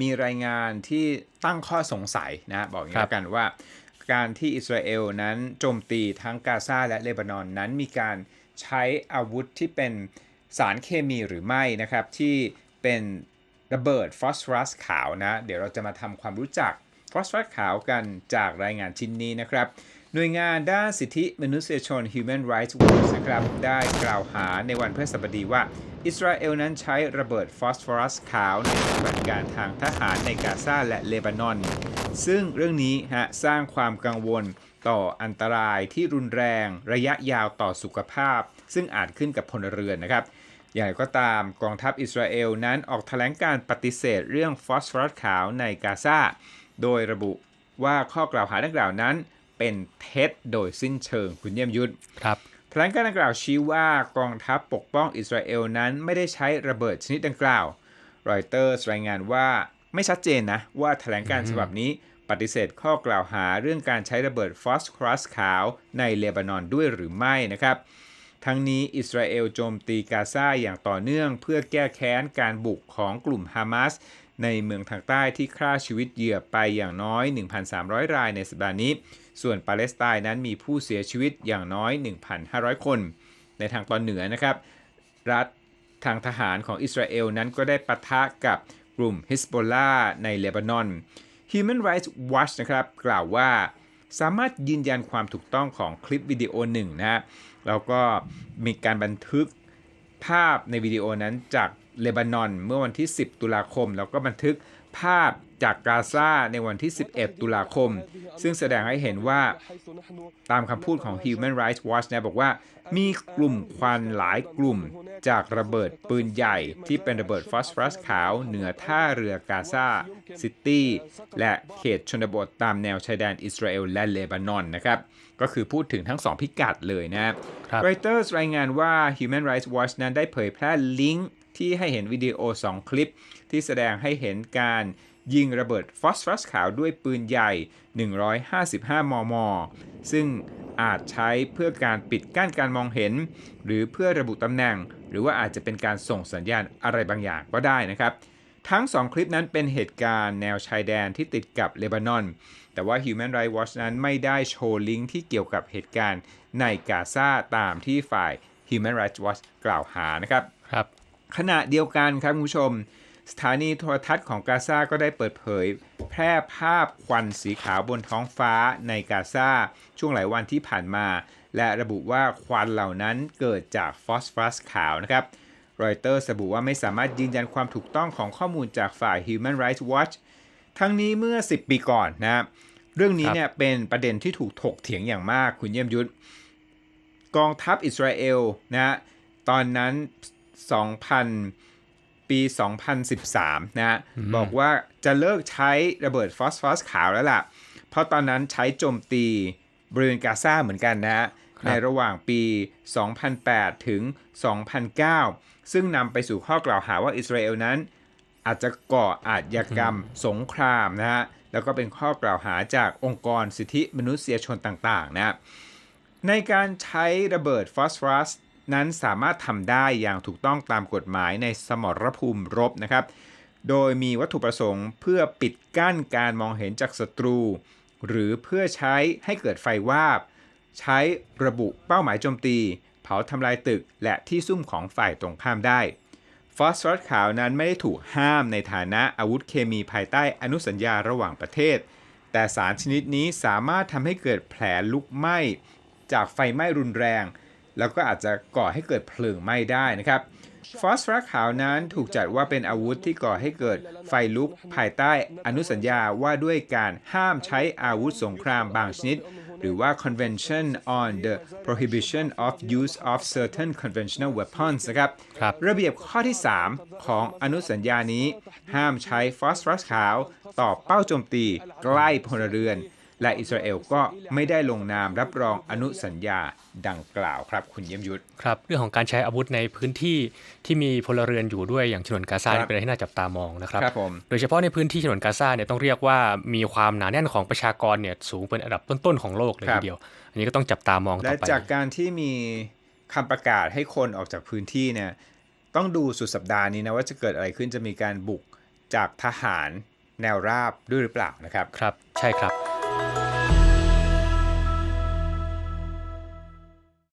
มีรายงานที่ตั้งข้อสงสัยนะบอกอย่างนี้กันว่า การที่อิสราเอลนั้นโจมตีทั้งกาซาและเลบานอนนั้นมีการใช้อาวุธที่เป็นสารเคมีหรือไม่นะครับ ที่เป็นระเบิดฟอสฟอรัสขาวนะ เดี๋ยวเราจะมาทำความรู้จักฟอสฟอรัสขาวกันจากรายงานชิ้นนี้นะครับ หน่วยงานด้านสิทธิมนุษยชน Human Rights Watch นะครับได้กล่าวหาในวันพฤหัสบดีว่า อิสราเอลนั้นใช้ระเบิดฟอสฟอรัสขาวในปฏิบัติการทางทหารในกาซาและเลบานอน ซึ่งเรื่องนี้ฮะสร้างความกังวลต่ออันตรายที่รุนแรงระยะยาวต่อสุขภาพ ซึ่งอาจขึ้นกับพลเรือนนะครับอย่างไรก็ตามกองทัพอิสราเอลนั้นออกแถลงการปฏิเสธเรื่องฟอสฟอรัสขาวในกาซาโดยระบุว่าข้อกล่าวหาดังกล่าวนั้น เป็นเท็จโดยสิ้นเชิงคุณเยี่ยมยุทธครับแถลงการดังกล่าวชี้ว่ากองทัพปกป้องอิสราเอลนั้นไม่ได้ใช้ระเบิดชนิดดังกล่าว รอยเตอร์รายงานว่าไม่ชัดเจนนะ ว่าแถลงการฉบับนี้ปฏิเสธข้อกล่าวหาเรื่องการใช้ระเบิดฟอสฟอรัสขาวในเลบานอนด้วยหรือไม่นะครับ ทั้งนี้อิสราเอลโจมตีกาซาอย่างต่อเนื่องเพื่อแก้แค้นการบุกของกลุ่มฮามาส ในเมืองทางใต้ที่ฆ่าชีวิตเหยื่อไปอย่างน้อย 1,300 รายในสัปดาห์นี้ ส่วนปาเลสไตน์นั้นมีผู้เสียชีวิตอย่างน้อย 1,500 คน ในทางตอนเหนือนะครับ รัฐทางทหารของอิสราเอลนั้นก็ได้ปะทะกับกลุ่มฮิสโบลาในเลบานอน Human Rights Watch นะครับกล่าวว่าสามารถยืนยันความถูกต้องของคลิปวิดีโอหนึ่งนะฮะแล้วก็มีการบันทึกภาพในวิดีโอนั้นจาก เลบานอน เมื่อวันที่ 10 ตุลาคม แล้วก็บันทึกภาพจากกาซาในวันที่ 11 ตุลาคม ซึ่งแสดงให้เห็นว่าตามคำพูดของ Human Rights Watch นะบอกว่า มีกลุ่มควันหลายกลุ่มจากระเบิดปืนใหญ่ที่เป็นระเบิดฟอสฟอรัสขาวเหนือท่าเรือกาซาซิตี้และเขตชนบทตามแนวชายแดนอิสราเอลและเลบานอนนะครับ ก็คือพูดถึงทั้งสองพิกัดเลยนะครับรอยเตอร์รายงานว่า Human Rights Watch นั้นได้เผยแพร่ลิงก์ ที่ให้เห็นวิดีโอ 2 คลิป ที่แสดงให้เห็นการยิงระเบิดฟอสฟอรัสขาวด้วยปืนใหญ่ 155 มม ซึ่งอาจใช้เพื่อการปิดกั้นการมองเห็น หรือเพื่อระบุตำแหน่ง หรือว่าอาจจะเป็นการส่งสัญญาณอะไรบางอย่างก็ได้นะครับ ทั้ง 2 คลิปนั้นเป็นเหตุการณ์แนวชายแดนที่ติดกับเลบานอน แต่ว่า Human Rights Watch นั้นไม่ได้โชว์ลิงก์ที่เกี่ยวกับเหตุการณ์ในกาซาตามที่ฝ่าย Human Rights Watch กล่าวหานะครับครับ ขณะเดียวกันครับคุณผู้ชม สถานีโทรทัศน์ของกาซาก็ได้เปิดเผย แพร่ภาพควันสีขาวบนท้องฟ้าในกาซาช่วงหลายวันที่ผ่านมา และระบุว่าควันเหล่านั้นเกิดจากฟอสฟอรัสขาวนะครับรอยเตอร์ระบุว่าไม่สามารถยืนยันความถูกต้องของข้อมูลจากฝ่าย Human Rights Watch ทั้งนี้เมื่อ 10 ปีก่อนนะเรื่องนี้เนี่ยเป็นประเด็นที่ถูกถกเถียงอย่างมากคุณเยี่ยมยุทธกองทัพอิสราเอลนะฮะตอนนั้น 2000 ปี 2013 นะฮะบอกว่าจะเลิกใช้ระเบิดฟอสฟอรัสขาวแล้วล่ะ เพราะตอนนั้นใช้โจมตีบริเวณกาซาเหมือนกันนะฮะในระหว่างปี 2008 ถึง 2009 ซึ่งนำไปสู่ข้อกล่าวหาว่าอิสราเอลนั้นอาจจะก่ออาชญากรรมสงครามนะฮะ แล้วก็เป็นข้อกล่าวหาจากองค์กรสิทธิมนุษยชนต่าง ๆ นะ ในการใช้ระเบิดฟอสฟอรัส นั้นสามารถทำได้อย่างถูกต้องตามกฎหมายในสมรภูมิรบนะครับ โดยมีวัตถุประสงค์เพื่อปิดกั้นการมองเห็นจากศัตรู หรือเพื่อใช้ให้เกิดไฟวาบ ใช้ระบุเป้าหมายโจมตี เผาทำลายตึกและที่ซุ่มของฝ่ายตรงข้ามได้ฟอสฟอรัสขาวนั้นไม่ได้ถูกห้ามในฐานะอาวุธเคมีภายใต้อนุสัญญาระหว่างประเทศ แต่สารชนิดนี้สามารถทำให้เกิดแผลลุกไหม้จากไฟไหม้รุนแรง แล้วก็อาจจะก่อให้เกิดเพลิงไหม้ได้นะครับฟอสฟอรัสขาวนั้นถูกจัดว่าเป็นอาวุธที่ก่อให้เกิดไฟลุกภายใต้อนุสัญญาว่าด้วยการห้ามใช้อาวุธสงครามบางชนิด หรือว่า Convention on the Prohibition of Use of Certain Conventional Weapons นะครับครับระเบียบข้อที่ 3 ของอนุสัญญานี้ ห้ามใช้ฟอสฟอรัสขาว ต่อเป้าโจมตีใกล้พลเรือน และอิสราเอลก็ไม่ได้ลงนามรับรองอนุสัญญาดังกล่าวครับ คุณเยี่ยมยุทธครับ เรื่องของการใช้อาวุธในพื้นที่ที่มีพลเรือนอยู่ด้วยอย่างฉนวนกาซาครับเป็นอะไรที่น่าจับตามองนะครับครับผมโดยเฉพาะในพื้นที่ฉนวนกาซาเนี่ยต้องเรียกว่ามีความหนาแน่นของประชากรเนี่ยสูงเป็นอันดับต้นๆของโลกเลยครัทีบเดียว อันนี้ก็ต้องจับตามองต่และอไปจากการที่มีคำประกาศให้คนออกจากพื้นที่เนี่ยต้องดูสุดสัปดาห์นี้นะว่าจะเกิดอะไรขึ้นจะมีการบุกจากทหารแนวราบด้วยหรือเปล่านะครับ ครับ ใช่ครับ Bye.